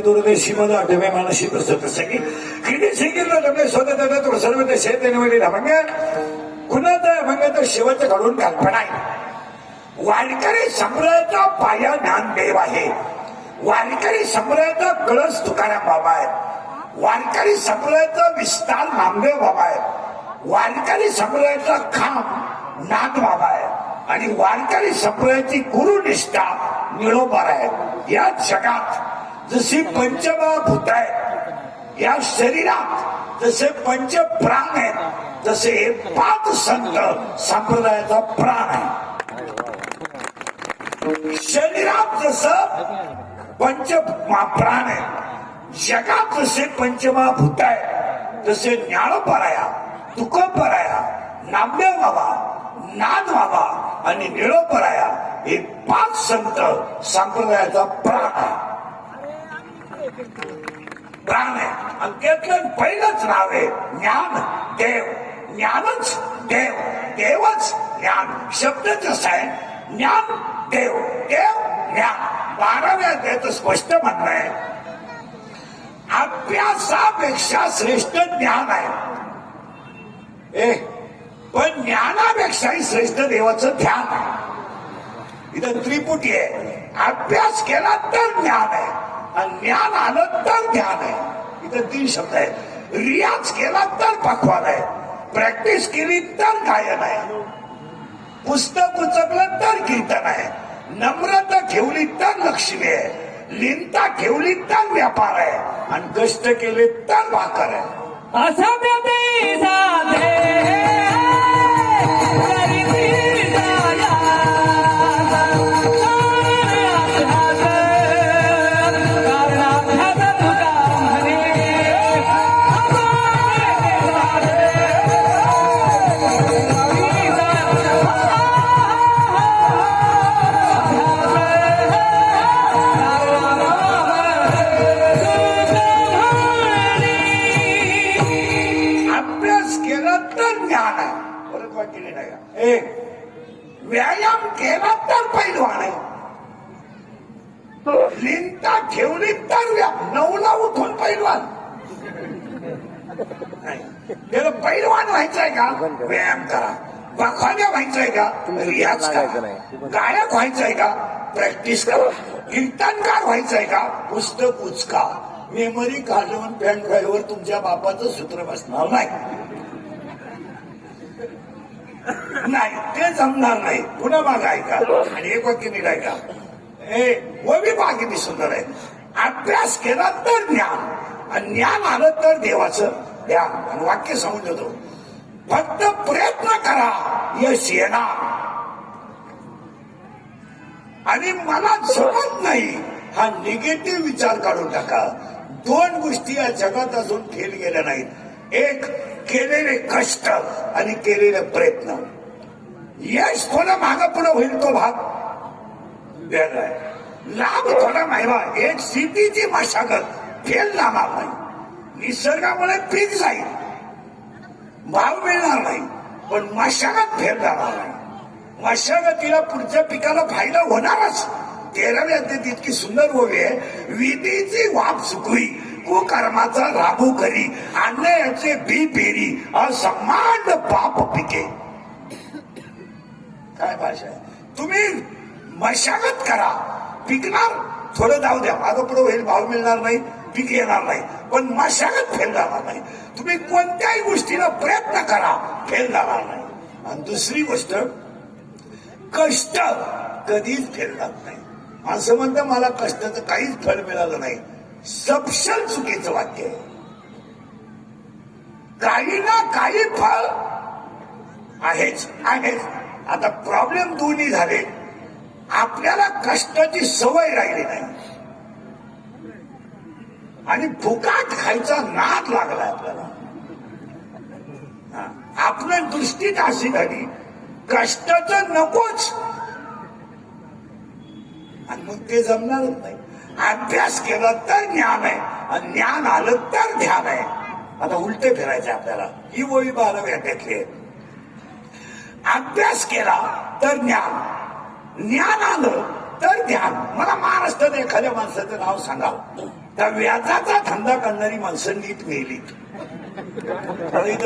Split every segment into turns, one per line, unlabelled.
दुर्दे दुर्दे शिमद आठवे मानसी प्रसत सगी किती सिंगितलं सर्व ते शेत अभंग कुणाचा अभंग तर शेवटचं घडून कल्पना आहे वारकरी संप्रदायाचा पाया ज्ञानदेव आहे वारकरी संप्रदायाचा कळस तुकाराम बाबा आहे वारकरी संप्रदायाचा विस्तार नामदेव बाबा आहे वारकरी संप्रदायाचा खांब नाथ बाबा आहे आणि वारकरी संप्रदायाची गुरुनिष्ठा निळोबार आहे या जगात जशी पंचमहाभूत आहे या शरीरात जसे पंच प्राण आहेत तसे हे पाच संत संप्रदायाचा प्राण आहे. शरीरात जसं पंच प्राण आहे जगात जसे पंचमहाभूत आहे तसे ज्ञानपराया तुकपराया नाम्य व्हावा नाद व्हावा आणि निळपराया हे पाच संत संप्रदायाचा प्राण आहे प्राण आहे. आणि त्यातलं पहिलंच नाव आहे ज्ञान देव. ज्ञानच देव. देवच ज्ञान. शब्द आहे ज्ञान देव. देव ज्ञान. बाराव्या त्याचं स्पष्ट म्हणणं आहे. अभ्यासापेक्षा श्रेष्ठ ज्ञान आहे. ए पण ज्ञानापेक्षाही श्रेष्ठ देवाचं ध्यान आहे. इथं त्रिपुटी आहे. अभ्यास केला तर ज्ञान आहे. आणि ज्ञान आलं तर ध्यान आहे. इथं तीन शब्द आहेत. रियाज केला तर पकवान आहे. प्रॅक्टिस केली तर गायन आहे. पुस्तक उचकलं तर कीर्तन आहे. नम्रता ठेवली तर लक्ष्मी आहे. लिंता ठेवली तर व्यापार आहे. आणि कष्ट केले तर भाकर आहे. असं केला तर ज्ञान आहे. परत वाटले नाही एक व्यायाम केला तर पैलवान आहे लिंता ठेवली तर नवला उठून पैलवान नाही. त्याला पैलवान व्हायचंय का? व्यायाम करा. बखान्या व्हायचंय का? रियाज करा. गायक व्हायचंय का? प्रॅक्टिस करा. कीर्तनकार व्हायचंय का? पुस्तक उचका. मेमरी काढून पॅन ड्राईव्हर तुमच्या बापाचं सूत्र बसणार नाही. नाही ते जमणार नाही. पुन्हा माग ऐका. आणि एक वाक्य नीट ऐका. ए व मी सुंदर आहे. अभ्यास केला तर ज्ञान. आणि ज्ञान आलं तर देवाचं ध्यान आणि वाक्य सांगून देतो. फक्त प्रयत्न करा. यश येणार. आणि मला जमत नाही. हा निगेटिव्ह विचार काढून टाका. दोन गोष्टी या जगात अजून फेल गेल्या नाहीत. एक केलेले कष्ट आणि केलेले प्रयत्न. यश थोडा माग पुढे होईल तो भाग? वेगळा लाभ थोडा माहिवा एक सिद्धीची मशागत. फेल जाणार नाही निसर्गामुळे पीक जाईल. भाव मिळणार नाही. पण मशागत फेल जाणार नाही. मशागतीला पुढच्या पिकाला फायदा होणारच. तेरावे अध्यात इतकी सुंदर ओवी आहे. विधीची वाप चुकवी कुकर्माचा राबू करी अन्यायाचे बी पेरी असमान पाप पिके. काय भाषा आहे? तुम्ही मशागत करा. पिकणार थोडं जाऊ द्या. माझं पुढे होईल भाव मिळणार नाही पीक येणार नाही. पण मशागत फेल जाणार नाही. तुम्ही कोणत्याही गोष्टीला प्रयत्न करा फेल जाणार नाही. आणि दुसरी गोष्ट कष्ट कधीच फेल जात नाही. असं म्हणतं मला कष्टाचं काहीच फळ मिळालं नाही. सपशल चुकीचं वाक्य आहे. काही ना काही फळ आहेच आहेच. आता प्रॉब्लेम दोन्ही झाले. आपल्याला कष्टाची सवय राहिली नाही. आणि फुकाट खायचा नाद लागला आपल्याला. आपल्या दृष्टीत अशी झाली. कष्टाचं नकोच. आणि मग ते जमणारच नाही. अभ्यास केला तर ज्ञान आहे आणि ज्ञान आलं तर ध्यान आहे. आता उलटे फिरायचे आपल्याला. ही ओळी बारावी अटॅकली आहे. अभ्यास केला तर ज्ञान. ज्ञान आलं तर ध्यान. मला महाराष्ट्रात एखाद्या माणसाचं नाव सांगा. त्या व्याजाचा धंदा करणारी माणसं नीट मेली तुम्ही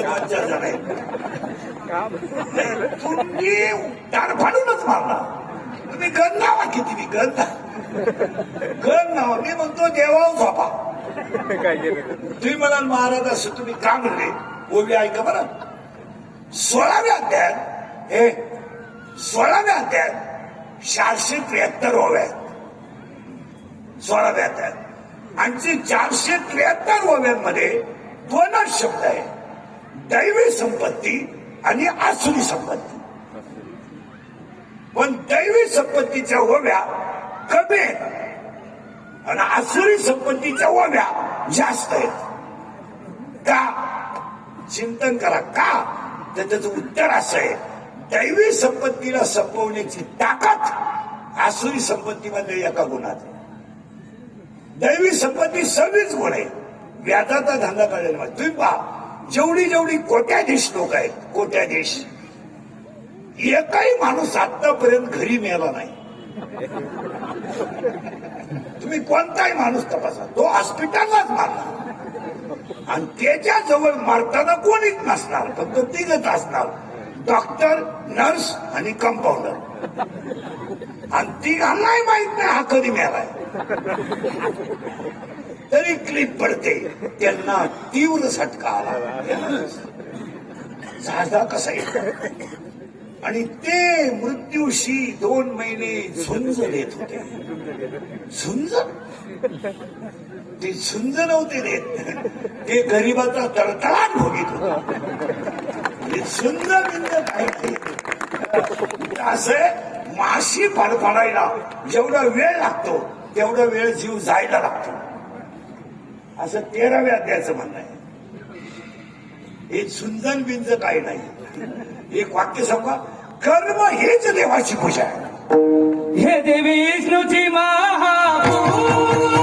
टारफाडूनच मारणार. तुम्ही गण नावा किती? मी गण गण नावा मी म्हणतो देवाव झोपा तुम्ही म्हणाल महाराज असं तुम्ही का म्हणले? ओबी ऐका बरं. सोळाव्या अध्यायात हे सोळाव्या अध्यायात चारशे त्र्याहत्तर ओव्यात सोळाव्या अध्यायात. आणि चारशे त्र्याहत्तर ओव्यांमध्ये दोनच शब्द आहे दैवी संपत्ती आणि आसुरी संपत्ती. पण दैवी संपत्तीच्या ओव्या कमी आहेत. आणि आसुरी संपत्तीच्या ओव्या जास्त आहेत. का? चिंतन करा. का? तर त्याचं उत्तर असं आहे. दैवी संपत्तीला संपवण्याची ताकद आसुरी संपत्तीमध्ये एका गुणात आहे. दैवी संपत्ती सव्वीस गुण आहे व्याजाचा धंदा कळेल तुम्ही पहा. जेवढी जेवढी कोट्याधीश लोक आहेत कोट्याधीश एकही माणूस आतापर्यंत घरी मिळाला नाही. तुम्ही कोणताही माणूस तपासा. तो हॉस्पिटललाच मारणार. आणि त्याच्याजवळ मारताना कोणीच नसणार फक्त तिघच असणार. डॉक्टर नर्स आणि कंपाऊंडर आणि तिघांनाही माहीत नाही हा कधी मिळालाय तरी क्लिप पडते त्यांना तीव्र झटका आला. झाडा कसा येतो आणि ते मृत्यूशी दोन महिने झुंज देत होते. झुंज? ते झुंज नव्हते देत. ते गरिबाचा तडतडाट भोगीत होता. झुंज बिंद पाहिजे नाही. असं माशी फडफडायला जेवढा वेळ लागतो तेवढा वेळ जीव जायला लागतो. असं तेराव्या अध्यायाचं म्हणणं आहे. हे झुंजन बिंज काही नाही. एक वाक्य सांगा कर्म हेच देवाची पूजा आहे.
हे देवी विष्णूची महापूजा.